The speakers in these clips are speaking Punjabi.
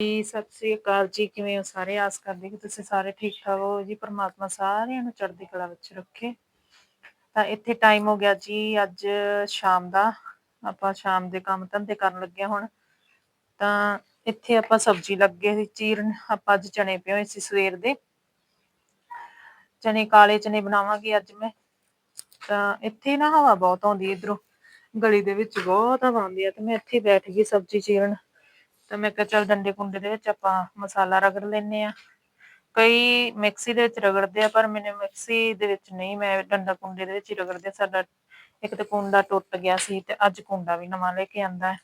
ਜੀ, ਸਤਿ ਸ੍ਰੀ ਅਕਾਲ ਜੀ, ਕਿਵੇਂ ਹੋ ਸਾਰੇ? ਆਸ ਕਰਦੇ ਕਿ ਤੁਸੀਂ ਸਾਰੇ ਠੀਕ ਠਾਕ ਹੋ ਜੀ, ਪਰਮਾਤਮਾ ਸਾਰਿਆਂ ਨੂੰ ਚੜ੍ਹਦੀ ਕਲਾ ਵਿੱਚ ਰੱਖੇ। ਤਾਂ ਇੱਥੇ ਟਾਈਮ ਹੋ ਗਿਆ ਜੀ ਅੱਜ ਸ਼ਾਮ ਦਾ, ਆਪਾਂ ਸ਼ਾਮ ਦੇ ਕੰਮ ਧੰਦੇ ਕਰਨ ਲੱਗੇ ਹੁਣ। ਤਾਂ ਇੱਥੇ ਆਪਾਂ ਸਬਜ਼ੀ ਲੱਗੇ ਸੀ, ਚੀਰਨ ਆਪਾਂ ਅੱਜ ਚਣੇ ਪਏ ਹੋਏ ਸੀ ਸਵੇਰ ਦੇ। ਚਣੇ ਕਾਲੇ ਚਣੇ ਬਣਾਵਾਂਗੇ ਅੱਜ ਮੈਂ। ਤਾਂ ਇੱਥੇ ਨਾ ਹਵਾ ਬਹੁਤ ਆਉਂਦੀ ਇਧਰੋਂ, ਗਲੀ ਦੇ ਵਿੱਚ ਬਹੁਤ ਹਵਾ ਆਉਂਦੀ ਹੈ ਤੇ ਮੈਂ ਇੱਥੇ ਬੈਠ ਗਈ ਸਬਜ਼ੀ ਚੀਰਨ। ਤੇ ਮੈਂ ਕਿਹਾ ਚੱਲ ਡੰਡੇ ਕੁੰਡੇ ਦੇ ਵਿੱਚ ਆਪਾਂ ਮਸਾਲਾ ਰਗੜ ਲੈਨੇ ਆ ਕਈ ਮਿਕਸੀ ਦੇ ਵਿੱਚ ਰਗੜਦੇ ਆ, ਪਰ ਮੈਨੂੰ ਮਿਕਸੀ ਦੇ ਵਿੱਚ ਨਹੀਂ, ਮੈਂ ਡੰਡਾ ਕੁੰਡੇ ਦੇ ਵਿੱਚ ਹੀ ਰਗੜਦੇ ਸਾਡਾ ਇੱਕ ਤਾਂ ਕੁੰਡਾ ਟੁੱਟ ਗਿਆ ਸੀ ਤੇ ਅੱਜ ਕੁੰਡਾ ਵੀ ਨਵਾਂ ਲੈ ਕੇ ਆਂਦਾ ਹੈ।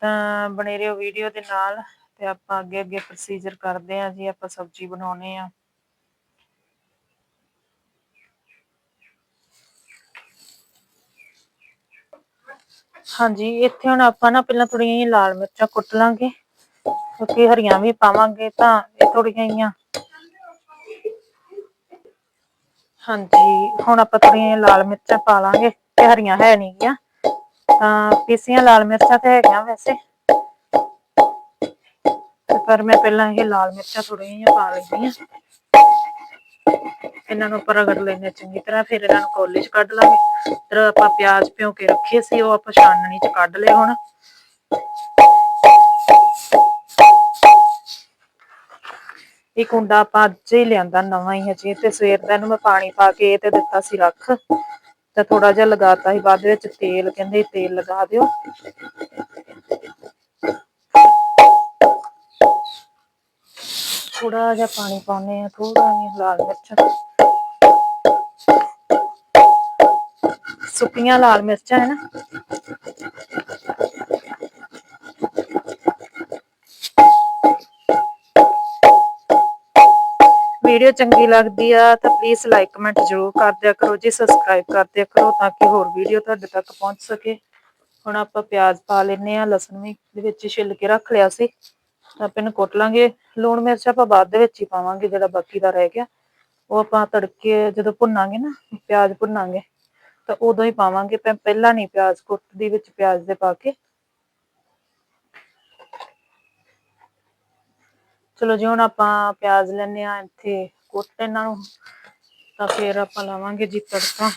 ਤਾਂ ਬਣੇ ਰਹੋ ਵੀਡੀਓ ਦੇ ਨਾਲ ਤੇ ਆਪਾਂ ਅੱਗੇ ਅੱਗੇ ਪ੍ਰੋਸੀਜਰ ਕਰਦੇ ਆ ਜੀ, ਆਪਾਂ ਸਬਜ਼ੀ ਬਣਾਉਣੇ ਆ ਹਾਂਜੀ, ਇੱਥੇ ਹੁਣ ਆਪਾਂ ਨਾ ਪਹਿਲਾਂ ਥੋੜੀਆਂ ਜਿਹੀਆਂ ਲਾਲ ਮਿਰਚਾਂ ਕੁੱਟ ਲਾਂਗੇ। ਕਿਉਂਕਿ ਹਰੀਆਂ ਵੀ ਪਾਵਾਂਗੇ ਤਾਂ ਇਹ ਥੋੜੀਆਂ ਜਿਹੀਆਂ। ਹਾਂਜੀ, ਹੁਣ ਆਪਾਂ ਥੋੜੀਆਂ ਜਿਹੀਆਂ ਲਾਲ ਮਿਰਚਾਂ ਪਾ ਲਾਂਗੇ ਤੇ ਹਰੀਆਂ ਹੈ ਨਹੀਂ ਗਿਆ। ਤਾਂ ਪੀਸੀਆਂ ਲਾਲ ਮਿਰਚਾਂ ਤੇ ਹੈਗੀਆਂ ਵੈਸੇ। ਪਰ ਮੈਂ ਪਹਿਲਾਂ ਇਹ ਲਾਲ ਮਿਰਚਾਂ ਥੋੜੀਆਂ ਜਿਹੀਆਂ ਪਾ ਲੈਂਦੀ ਆ ਇਹਨਾਂ ਨੂੰ ਆਪਾਂ ਰਗੜ ਲੈਣੇ ਚੰਗੀ ਤਰ੍ਹਾਂ, ਫਿਰ ਇਹਨਾਂ ਨੂੰ ਕੋਲੇ 'ਚ ਕੱਢ ਲਾਂਗੇ। ਫਿਰ ਆਪਾਂ ਪਿਆਜ਼ ਭਿਉਂ ਕੇ ਰੱਖੇ ਸੀ, ਉਹ ਆਪਾਂ ਛਾਨਣੀ 'ਚ ਕੱਢ ਲਏ ਹੁਣ। ਇਹ ਕੁੰਡਾ ਆਪਾਂ ਅੱਜ ਹੀ ਲਿਆਂਦਾ, ਨਵਾਂ ਹੀ ਹਜੇ, ਤੇ ਸਵੇਰ ਦਾ ਇਹਨੂੰ ਮੈਂ ਪਾਣੀ ਪਾ ਕੇ ਤੇ ਦਿੱਤਾ ਸੀ ਰੱਖ। ਤੇ ਥੋੜਾ ਜਿਹਾ ਲਗਾਤਾ ਸੀ, ਬਾਅਦ ਵਿੱਚ ਤੇਲ, ਕਹਿੰਦੇ ਤੇਲ ਲਗਾ ਦਿਓ। ਥੋੜਾ ਜਿਹਾ ਪਾਣੀ ਪਾਉਨੇ ਆ ਥੋੜਾ ਜਿਹਾ ਲਾਲ ਮਿਰਚ। ਸੁੱਕੀਆਂ ਲਾਲ ਮਿਰਚਾਂ ਹੈ ਨਾ। ਵੀਡੀਓ ਚੰਗੀ ਲੱਗਦੀ ਆ ਤਾਂ ਪਲੀਜ਼ ਲਾਈਕ ਕਮੈਂਟ ਜ਼ਰੂਰ ਕਰ ਦਿਆ ਕਰੋ ਜੀ ਸਬਸਕ੍ਰਾਈਬ ਕਰ ਦਿਆ ਕਰੋ ਤਾਂ ਕਿ ਹੋਰ ਵੀਡੀਓ ਤੁਹਾਡੇ ਤੱਕ ਪਹੁੰਚ ਸਕੇ। ਹੁਣ ਆਪਾਂ ਪਿਆਜ਼ ਪਾ ਲੈਨੇ ਆ ਲਸਣ ਵੀ ਦੇ ਵਿੱਚ ਛਿੱਲ ਕੇ ਰੱਖ ਲਿਆ ਸੀ। ਆਪਾਂ ਨੂੰ ਕੁੱਟ ਲਾਂਗੇ। ਲੂਣ ਮਿਰਚ ਆਪਾਂ ਬਾਅਦ ਦੇ ਵਿੱਚ ਹੀ ਪਾਵਾਂਗੇ, ਜਿਹੜਾ ਬਾਕੀ ਦਾ ਰਹਿ ਗਿਆ। ਉਹ ਆਪਾਂ ਤੜਕੇ ਜਦੋਂ ਭੁੰਨਾਂਗੇ ਨਾ, ਪਿਆਜ਼ ਭੁੰਨਾਂਗੇ, ਤਾਂ ਉਦੋਂ ਹੀ ਪਾਵਾਂਗੇ। ਪਹਿਲਾਂ ਨਹੀਂ ਪਿਆਜ਼ ਕੁੱਟਦੀ ਵਿੱਚ ਪਿਆਜ਼ ਦੇ ਪਾ ਕੇ। ਚਲੋ ਜੀ, ਹੁਣ ਆਪਾਂ ਪਿਆਜ਼ ਲੈਣੇ ਆ ਇੱਥੇ ਕੁੱਟ ਇਹਨਾਂ ਨੂੰ। ਤਾਂ ਫਿਰ ਆਪਾਂ ਲਾਵਾਂਗੇ ਜੀ ਤੜਕਾ।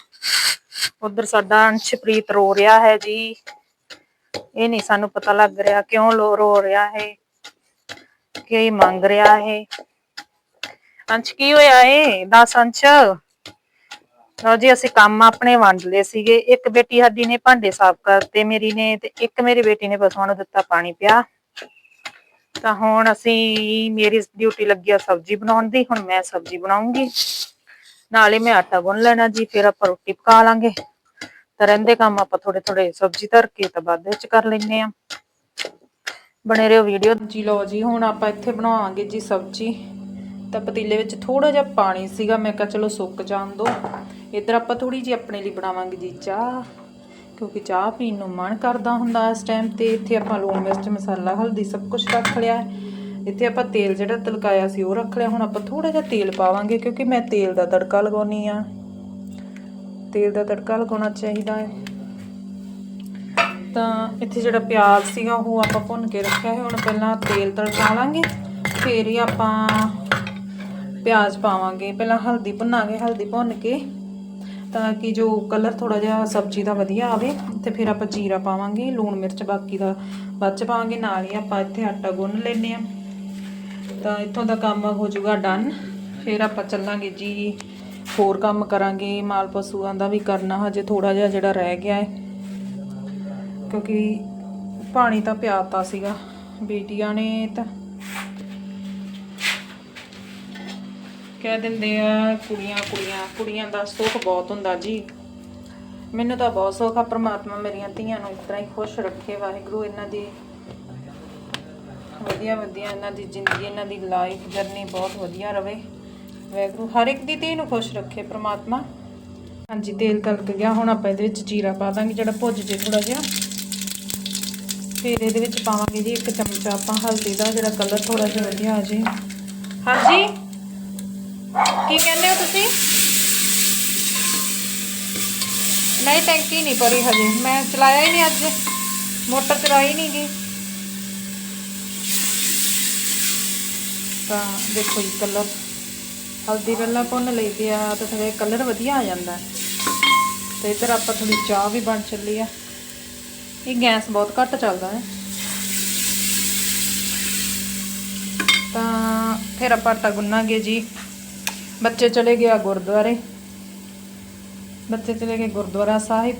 ਉਧਰ ਸਾਡਾ ਅੰਸ਼ਪ੍ਰੀਤ ਰੋ ਰਿਹਾ ਹੈ ਜੀ। ਇਹ ਨਹੀਂ ਸਾਨੂੰ ਪਤਾ ਲੱਗ ਰਿਹਾ ਕਿਉਂ ਲੋ, ਰੋ ਰਿਹਾ ਹੈ। ਕੀ ਮੰਗ ਰਿਹਾ ਹੈ ਅੰਸ਼, ਕੀ ਹੋਇਆ ਏ ਦੱਸ ਅੰਸ਼। ਲਓ ਜੀ, ਅਸੀਂ ਕੰਮ ਆਪਣੇ ਵੰਡ ਲਏ ਸੀਗੇ। ਇੱਕ ਬੇਟੀ ਸਾਡੀ ਨੇ ਭਾਂਡੇ ਸਾਫ਼ ਕਰਤੇ ਮੇਰੀ ਨੇ ਤੇ ਇੱਕ ਮੇਰੀ ਬੇਟੀ ਨੇ ਪਸ਼ੂਆਂ ਨੂੰ ਦਿੱਤਾ ਪਾਣੀ ਪਿਆ। ਤਾਂ ਹੁਣ ਅਸੀਂ ਮੇਰੀ ਡਿਊਟੀ ਲੱਗੀ ਆ ਸਬਜ਼ੀ ਬਣਾਉਣ ਦੀ, ਹੁਣ ਮੈਂ ਸਬਜ਼ੀ ਬਣਾਉਂਗੀ। ਨਾਲੇ ਮੈਂ ਆਟਾ ਗੁੰਨ ਲੈਣਾ ਜੀ, ਫਿਰ ਆਪਾਂ ਰੋਟੀ ਪਕਾ ਲਾਂਗੇ। ਤਾਂ ਰਹਿੰਦੇ ਕੰਮ ਆਪਾਂ ਥੋੜੇ ਥੋੜੇ ਸਬਜ਼ੀ ਧਰ ਕੇ ਤਾਂ ਬਾਅਦ ਵਿੱਚ ਕਰ ਲੈਨੇ ਆ ਬਣੇ ਰਹੋ ਵੀਡੀਓ ਜੀ ਲਓ ਜੀ, ਹੁਣ ਆਪਾਂ ਇੱਥੇ ਬਣਾਵਾਂਗੇ ਜੀ ਸਬਜ਼ੀ। ਤਾਂ ਪਤੀਲੇ ਵਿੱਚ ਥੋੜਾ ਜਿਹਾ ਪਾਣੀ ਸੀਗਾ, ਮੈਂ ਕਿਹਾ ਚਲੋ ਸੁੱਕ ਜਾਣ ਦੋ। ਇੱਧਰ ਆਪਾਂ ਥੋੜੀ ਜੀ ਆਪਣੇ ਲਈ ਬਣਾਵਾਂਗੇ ਜੀ ਚਾਹ, ਕਿਉਂਕਿ ਚਾਹ ਪੀਣ ਨੂੰ ਮਨ ਕਰਦਾ ਹੁੰਦਾ ਇਸ ਟਾਈਮ ਤੇ। ਇੱਥੇ ਆਪਾਂ ਲੂਣ ਮਿਰਚ, ਮਸਾਲਾ, ਹਲਦੀ ਸਭ ਕੁਝ ਰੱਖ ਲਿਆ। ਇੱਥੇ ਆਪਾਂ ਤੇਲ ਜਿਹੜਾ ਤਲਕਾਇਆ ਸੀ ਉਹ ਰੱਖ ਲਿਆ। ਹੁਣ ਆਪਾਂ ਥੋੜਾ ਜਿਹਾ ਤੇਲ ਪਾਵਾਂਗੇ, ਕਿਉਂਕਿ ਮੈਂ ਤੇਲ ਦਾ ਤੜਕਾ ਲਗਾਉਣੀ ਆ। ਤੇਲ ਦਾ ਤੜਕਾ ਲਗਾਉਣਾ ਚਾਹੀਦਾ ਹੈ। ਤਾਂ ਇੱਥੇ ਜਿਹੜਾ ਪਿਆਜ਼ ਸੀਗਾ ਉਹ ਆਪਾਂ ਭੁੰਨ ਕੇ ਰੱਖਿਆ ਹੈ। ਹੁਣ ਪਹਿਲਾਂ ਤੇਲ ਤੜਕਾ ਲਾਂਗੇ, ਫਿਰ ਹੀ ਆਪਾਂ ਪਿਆਜ਼ ਪਾਵਾਂਗੇ। ਪਹਿਲਾਂ ਹਲਦੀ ਭੁੰਨਾਂਗੇ, ਹਲਦੀ ਭੁੰਨ ਕੇ, ਤਾਂ ਕਿ ਜੋ ਕਲਰ ਥੋੜਾ ਜਿਹਾ ਸਬਜ਼ੀ ਦਾ ਵਧੀਆ ਆਵੇ। ਤੇ ਫਿਰ ਆਪਾਂ ਜੀਰਾ ਪਾਵਾਂਗੇ, ਲੂਣ ਮਿਰਚ ਬਾਕੀ ਦਾ ਬਾਅਦ ਚ ਪਾਵਾਂਗੇ। ਨਾਲ ਹੀ ਆਪਾਂ ਇੱਥੇ ਆਟਾ ਗੁੰਨ ਲੈਨੇ ਆ ਤਾਂ ਇੱਥੋਂ ਦਾ ਕੰਮ ਹੋ ਜਾਊਗਾ ਡਨ ਫਿਰ ਆਪਾਂ ਚੱਲਾਂਗੇ ਜੀ, ਹੋਰ ਕੰਮ ਕਰਾਂਗੇ। ਮਾਲ ਪਸ਼ੂਆਂ ਦਾ ਵੀ ਕਰਨਾ, ਹਜੇ ਥੋੜਾ ਜਿਹਾ ਜਿਹੜਾ ਰਹਿ ਗਿਆ ਹੈ। ਕਿਉਂਕਿ ਪਾਣੀ ਤਾਂ ਪਿਆਤਾ ਸੀਗਾ, ਬੇਟੀਆਂ ਨੇ ਤਾਂ ਕਹਿ ਦਿੰਦੇ ਆ, ਕੁੜੀਆਂ ਕੁੜੀਆਂ ਕੁੜੀਆਂ ਦਾ ਸੁੱਖ ਬਹੁਤ ਹੁੰਦਾ ਜੀ। ਮੈਨੂੰ ਤਾਂ ਬਹੁਤ ਸੁੱਖ ਆ, ਪ੍ਰਮਾਤਮਾ ਮੇਰੀਆਂ ਧੀਆਂ ਨੂੰ ਇਸ ਤਰ੍ਹਾਂ ਹੀ ਖੁਸ਼ ਰੱਖੇ, ਵਾਹਿਗੁਰੂ ਇਹਨਾਂ ਦੀ ਵਧੀਆ ਵਧੀਆ ਇਹਨਾਂ ਦੀ ਜ਼ਿੰਦਗੀ, ਇਹਨਾਂ ਦੀ ਲਾਈਫ ਜਰਨੀ ਬਹੁਤ ਵਧੀਆ ਰਵੇ। ਵਾਹਿਗੁਰੂ ਹਰ ਇੱਕ ਦੀ ਧੀ ਨੂੰ ਖੁਸ਼ ਰੱਖੇ, ਪ੍ਰਮਾਤਮਾ। ਹਾਂਜੀ, ਤੇਲ ਤਲਕ ਗਿਆ, ਹੁਣ ਆਪਾਂ ਇਹਦੇ ਵਿੱਚ ਜੀਰਾ ਪਾ ਦਾਂਗੇ, ਜਿਹੜਾ ਭੁੱਜ ਜੇ ਥੋੜਾ ਜਿਹਾ। ਫਿਰ ਇਹਦੇ ਵਿੱਚ ਪਾਵਾਂਗੇ ਜੀ ਇੱਕ ਚਮਚਾ ਆਪਾਂ ਹਲਦੀ ਦਾ, ਜਿਹੜਾ ਕਲਰ ਥੋੜਾ ਜਿਹਾ ਵਧੀਆ ਆ ਜੇ। ਹਾਂਜੀ? ਕੀ ਕਹਿੰਦੇ ਹੋ ਤੁਸੀਂ? ਨਹੀਂ, ਟੈਂਕੀ ਨਹੀਂ ਭਰੀ ਹਜੇ। ਮੈਂ ਚਲਾਇਆ ਹੀ ਨਹੀਂ ਅੱਜ। ਮੋਟਰ ਚਲਾਈ ਨਹੀਂ ਗਈ ਤਾਂ ਦੇਖੋ ਜੀ ਕਲਰ ਹਲਦੀ ਪਹਿਲਾਂ ਭੁੰਨ ਲਈ ਲਈਦੀ ਆ, ਤਾਂ ਥੋੜਾ ਕਲਰ ਵਧੀਆ ਆ ਜਾਂਦਾ। ਤੇ ਇੱਧਰ ਆਪਾਂ ਥੋੜੀ ਚਾਹ ਵੀ ਬਣ ਚੱਲੀ ਆ। ਇਹ ਗੈਸ ਬਹੁਤ ਘੱਟ ਚੱਲਦਾ ਹੈ। ਤਾਂ ਫਿਰ ਆਪਾਂ ਆਟਾ ਗੁੰਨਾਂਗੇ ਜੀ। ਬੱਚੇ ਚਲੇ ਗਿਆ ਗੁਰਦੁਆਰੇ। ਬੱਚੇ ਚਲੇ ਗਏ ਗੁਰਦੁਆਰਾ ਸਾਹਿਬ।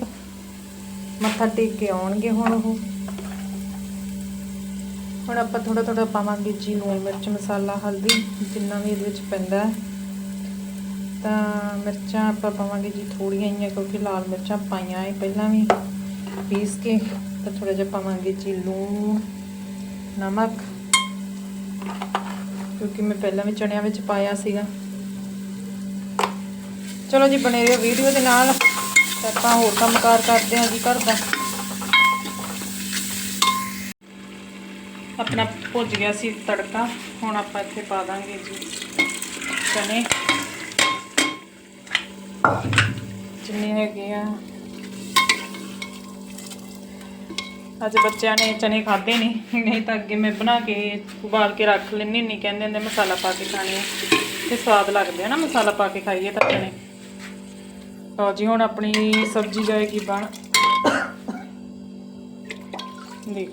ਮੱਥਾ ਟੇਕ ਕੇ ਆਉਣਗੇ ਹੁਣ ਉਹ। ਹੁਣ ਆਪਾਂ ਥੋੜਾ ਥੋੜਾ ਪਾਵਾਂਗੇ ਜੀ ਲੂਣ ਮਿਰਚ, ਮਸਾਲਾ, ਹਲਦੀ, ਜਿੰਨਾ ਵੀ ਇਹਦੇ ਵਿੱਚ ਪੈਂਦਾ ਤਾਂ ਮਿਰਚਾਂ ਆਪਾਂ ਪਾਵਾਂਗੇ ਜੀ ਥੋੜੀਆਂ ਹੀ ਕਿਉਂਕਿ ਲਾਲ ਮਿਰਚਾਂ ਪਾਈਆਂ ਹੈ ਪਹਿਲਾਂ ਵੀ। ਪੀਸ ਕੇ ਤਾਂ ਥੋੜਾ ਜਿਹਾ ਪਾਵਾਂਗੇ ਜੀ ਲੂਣ ਨਮਕ ਕਿਉਂਕਿ ਮੈਂ ਪਹਿਲਾਂ ਵੀ ਚਣਿਆਂ ਵਿੱਚ ਪਾਇਆ ਸੀਗਾ ਚਲੋ ਜੀ ਬਣੇ ਰਹੋ ਵੀਡੀਓ ਦੇ ਨਾਲ ਆਪਾਂ ਹੋਰ ਕੰਮਕਾਰ ਕਰਦੇ ਹਾਂ ਜੀ ਘਰ ਦਾ ਆਪਣਾ ਭੁੱਜ ਗਿਆ ਸੀ ਤੜਕਾ ਹੁਣ ਆਪਾਂ ਇੱਥੇ ਪਾ ਦਾਂਗੇ ਜੀ ਚਨੇ ਜਿੰਨੇ ਹੈਗੇ ਆ ਅੱਜ ਬੱਚਿਆਂ ਨੇ ਚਨੇ ਖਾਦੇ ਨਹੀਂ ਨਹੀਂ ਤਾਂ ਅੱਗੇ ਮੈਂ ਬਣਾ ਕੇ ਉਬਾਲ ਕੇ ਰੱਖ ਲੈਣੀ ਨਹੀਂ ਕਹਿੰਦੇ ਹੁੰਦੇ ਮਸਾਲਾ ਪਾ ਕੇ ਖਾਣੇ ਤੇ ਸਵਾਦ ਲੱਗਦੇ ਆ ਨਾ ਮਸਾਲਾ ਪਾ ਕੇ ਖਾਈਏ ਤਾਂ ਚਨੇ। ਲਓ ਜੀ, ਹੁਣ ਆਪਣੀ ਸਬਜ਼ੀ ਜਾਏਗੀ ਬਣ ਦੇਖ।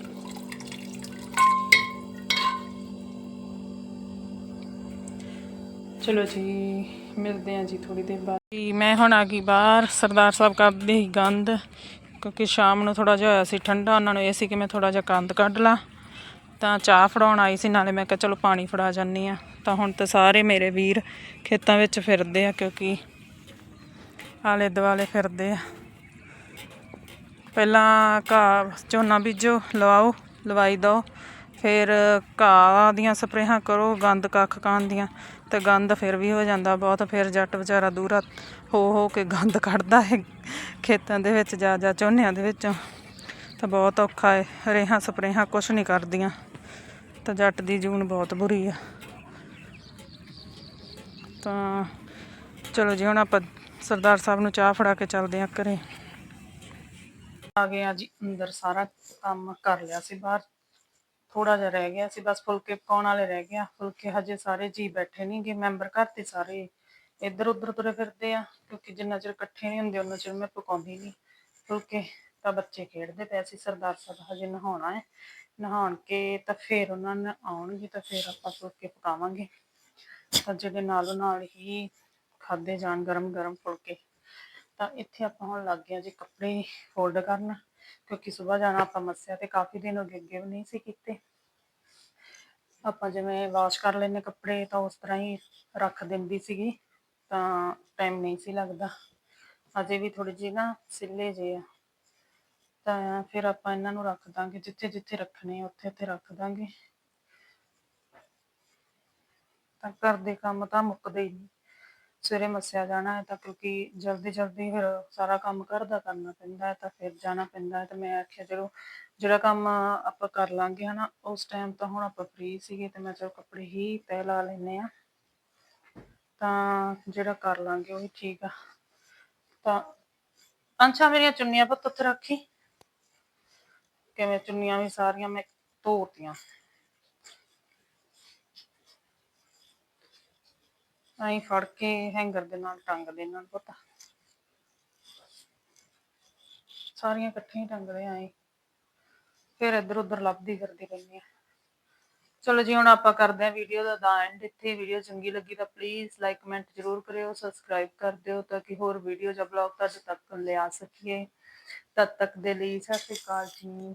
ਚਲੋ ਜੀ, ਮਿਲਦੇ ਆ ਜੀ ਥੋੜੀ ਦੇਰ ਬਾਅਦ। ਮੈਂ ਹੁਣ ਆ ਗਈ ਬਾਹਰ, ਸਰਦਾਰ ਸਾਹਿਬ ਕਰਦੇ ਹੀ ਗੰਦ। ਕਿਉਂਕਿ ਸ਼ਾਮ ਨੂੰ ਥੋੜਾ ਜਿਹਾ ਹੋਇਆ ਸੀ ਠੰਡਾ, ਉਹਨਾਂ ਨੂੰ ਇਹ ਸੀ ਕਿ ਮੈਂ ਥੋੜਾ ਜਿਹਾ ਗੰਦ ਕੱਢ ਲਾਂ। ਤਾਂ ਚਾਹ ਫੜਾਉਣ ਆਈ ਸੀ, ਨਾਲੇ ਮੈਂ ਕਿਹਾ ਚਲੋ ਪਾਣੀ ਫੜਾ ਜਾਨੀ ਆ ਤਾਂ ਹੁਣ ਤਾਂ ਸਾਰੇ ਮੇਰੇ ਵੀਰ ਖੇਤਾਂ ਵਿੱਚ ਫਿਰਦੇ ਆ ਕਿਉਂਕਿ ਆਲੇ ਦੁਆਲੇ ਫਿਰਦੇ ਆ। ਪਹਿਲਾਂ ਘਾਹ ਝੋਨਾ ਬੀਜੋ, ਲਵਾਓ, ਲਵਾਈ ਦੋ ਫਿਰ ਘਾਹ ਦੀਆਂ ਸਪਰੇਹਾਂ ਕਰੋ, ਗੰਦ ਕੱਖ ਕਾਣ ਦੀਆਂ, ਤੇ ਗੰਦ ਫਿਰ ਵੀ ਹੋ ਜਾਂਦਾ ਬਹੁਤ, ਫਿਰ ਜੱਟ ਵਿਚਾਰਾ ਦੂਰਾ ਹੋ ਹੋ ਕੇ ਗੰਦ ਕੱਢਦਾ ਹੈ। ਖੇਤਾਂ ਦੇ ਵਿੱਚ ਜਾ ਜਾ ਝੋਨਿਆਂ ਦੇ ਵਿੱਚੋਂ। ਤਾਂ ਬਹੁਤ ਔਖਾ ਹੈ। ਰੇਹਾਂ ਸਪਰੇਹਾਂ ਕੁਛ ਨਹੀਂ ਕਰਦੀਆਂ। ਤਾਂ ਜੱਟ ਦੀ ਜੂਨ ਬਹੁਤ ਬੁਰੀ ਆ। ਤਾਂ ਚਲੋ ਜੀ, ਹੁਣ ਆਪਾਂ ਸਰਦਾਰ ਸਾਹਿਬ ਨੂੰ ਚਾਹ ਫੜਾ ਕੇ ਚੱਲਦੇ ਆ ਘਰੇ। ਆ ਗਏ ਆ ਜੀ, ਅੰਦਰ ਸਾਰਾ ਕੰਮ ਕਰ ਲਿਆ ਸੀ ਬਾਹਰ। ਥੋੜਾ ਜਿਹਾ ਰਹਿ ਗਿਆ ਸੀ, ਬਸ ਫੁਲਕੇ ਪਕਾਉਣ ਵਾਲੇ ਰਹਿ ਗਿਆ ਫੁਲਕੇ ਹਜੇ ਸਾਰੇ ਜੀ ਬੈਠੇ ਨਹੀਂਗੇ ਮੈਂਬਰ ਘਰ ਤੇ ਸਾਰੇ। ਇੱਧਰ ਉੱਧਰ ਤੁਰੇ ਫਿਰਦੇ ਆ, ਕਿਉਂਕਿ ਜਿੰਨਾ ਚਿਰ ਇਕੱਠੇ ਨਹੀਂ ਹੁੰਦੇ ਉਹਨਾਂ ਚਿਰ ਮੈਂ ਪਕਾਉਂਦੀ ਨਹੀਂ। ਫੁਲਕੇ ਤਾਂ ਬੱਚੇ ਖੇਡਦੇ ਪਏ ਸੀ ਸਰਦਾਰ ਸਾਹਿਬ ਹਜੇ ਨਹਾਉਣਾ ਹੈ। ਨਹਾਉਣ ਕੇ ਤਾਂ ਫਿਰ ਉਹਨਾਂ ਨੇ ਆਉਣਗੇ, ਤਾਂ ਫਿਰ ਆਪਾਂ ਫੁਲਕੇ ਪਕਾਵਾਂਗੇ। ਤਾਂ ਜਿਹੜੇ ਨਾਲੋਂ ਨਾਲ ਹੀ ਖਾਦੇ ਜਾਣ ਗਰਮ ਗਰਮ ਫੁਲਕੇ, ਤਾਂ ਇੱਥੇ ਆਪਾਂ ਹੁਣ ਲੱਗ ਗਏ ਜੀ ਕੱਪੜੇ ਫੋਲਡ ਕਰਨ, ਕਿਉਂਕਿ ਸਵੇਰ ਜਾਣਾ ਆਪਾਂ ਮੱਸਿਆ ਤੇ ਕਾਫੀ ਦਿਨ ਹੋ ਗਏ, ਅੱਗੇ ਵੀ ਨਹੀਂ ਸੀ ਕੀਤੇ। ਆਪਾਂ ਜਿਵੇਂ ਵਾਸ਼ ਕਰ ਲੈਨੇ ਕੱਪੜੇ, ਤਾਂ ਉਸ ਤਰ੍ਹਾਂ ਹੀ ਰੱਖ ਦਿੰਦੀ ਸੀਗੀ। ਤਾਂ ਟਾਈਮ ਨਹੀਂ ਸੀ ਲੱਗਦਾ। ਅਜੇ ਵੀ ਥੋੜੀ ਜਿਹੀ ਨਾ ਸਿੱਲੇ ਜੇ ਆ। ਤਾਂ ਫਿਰ ਆਪਾਂ ਇਹਨਾਂ ਨੂੰ ਰੱਖ ਦਾਂਗੇ, ਜਿੱਥੇ ਜਿੱਥੇ ਰੱਖਣੇ ਆ, ਉੱਥੇ ਉੱਥੇ ਰੱਖ ਦਾਂਗੇ। ਤਾਂ ਘਰ ਦੇ ਕੰਮ ਤਾਂ ਮੁੱਕਦੇ ਹੀ ਨਹੀਂ। ਸਵੇਰੇ ਮੱਸਿਆ ਜਾਣਾ ਹੈ ਤਾਂ ਕਿਉਂਕਿ ਜਲਦੀ ਜਲਦੀ ਫਿਰ ਸਾਰਾ ਕੰਮ ਘਰ ਦਾ ਕਰਨਾ ਪੈਂਦਾ ਹੈ ਤਾਂ ਫਿਰ ਜਾਣਾ ਪੈਂਦਾ ਹੈ। ਤਾਂ ਮੈਂ ਆਖਿਆ, ਚਲੋ ਜਿਹੜਾ ਕੰਮ ਆਪਾਂ ਕਰ ਲਾਂਗੇ ਹਨਾ, ਉਸ ਟਾਈਮ ਤਾਂ ਹੁਣ ਆਪਾਂ ਫ੍ਰੀ ਸੀਗੇ ਤੇ ਮੈਂ ਚਲੋ ਕੱਪੜੇ ਹੀ ਤਹਿ ਲਾ ਲੈਨੇ ਆ ਤਾਂ ਜਿਹੜਾ ਕਰ ਲਾਂਗੇ ਉਹ ਵੀ ਠੀਕ ਆ। ਤਾਂ ਅੰਸ਼ਾ ਮੇਰੀਆਂ ਚੁੰਨੀਆਂ ਪੁੱਤ ਉੱਥੇ ਰੱਖੀ। ਕਿਵੇਂ ਚੁੰਨੀਆਂ ਵੀ ਸਾਰੀਆਂ ਮੈਂ ਧੋਤੀਆਂ। ਐਂ ਫੜ ਕੇ ਹੈਂਗਰ ਦੇ ਨਾਲ ਟੰਗ ਦੇ ਨਾਲ ਪੁੱਤ। ਸਾਰੀਆਂ ਇਕੱਠੀਆਂ ਟੰਗਦੇ ਆਂ ਫਿਰ ਇੱਧਰ ਉੱਧਰ ਲੱਭਦੀ ਫਿਰਦੀ ਰਹਿੰਦੀ ਆ। ਚਲੋ ਜੀ, ਹੁਣ ਆਪਾਂ ਕਰਦੇ ਹਾਂ ਵੀਡੀਓ ਦਾ ਦਾ ਐਂਡ ਇੱਥੇ ਵੀਡੀਓ ਚੰਗੀ ਲੱਗੀ ਤਾਂ ਪਲੀਜ਼ ਲਾਈਕ ਕਮੈਂਟ ਜ਼ਰੂਰ ਕਰਿਓ ਸਬਸਕ੍ਰਾਈਬ ਕਰ ਦਿਓ ਤਾਂ ਕਿ ਹੋਰ ਵੀਡੀਓ ਜਾਂ ਬਲੌਗ ਤੁਹਾਡੇ ਤੱਕ ਲਿਆ ਸਕੀਏ। ਤਦ ਤੱਕ ਦੇ ਲਈ ਸਤਿ ਸ਼੍ਰੀ ਅਕਾਲ ਜੀ।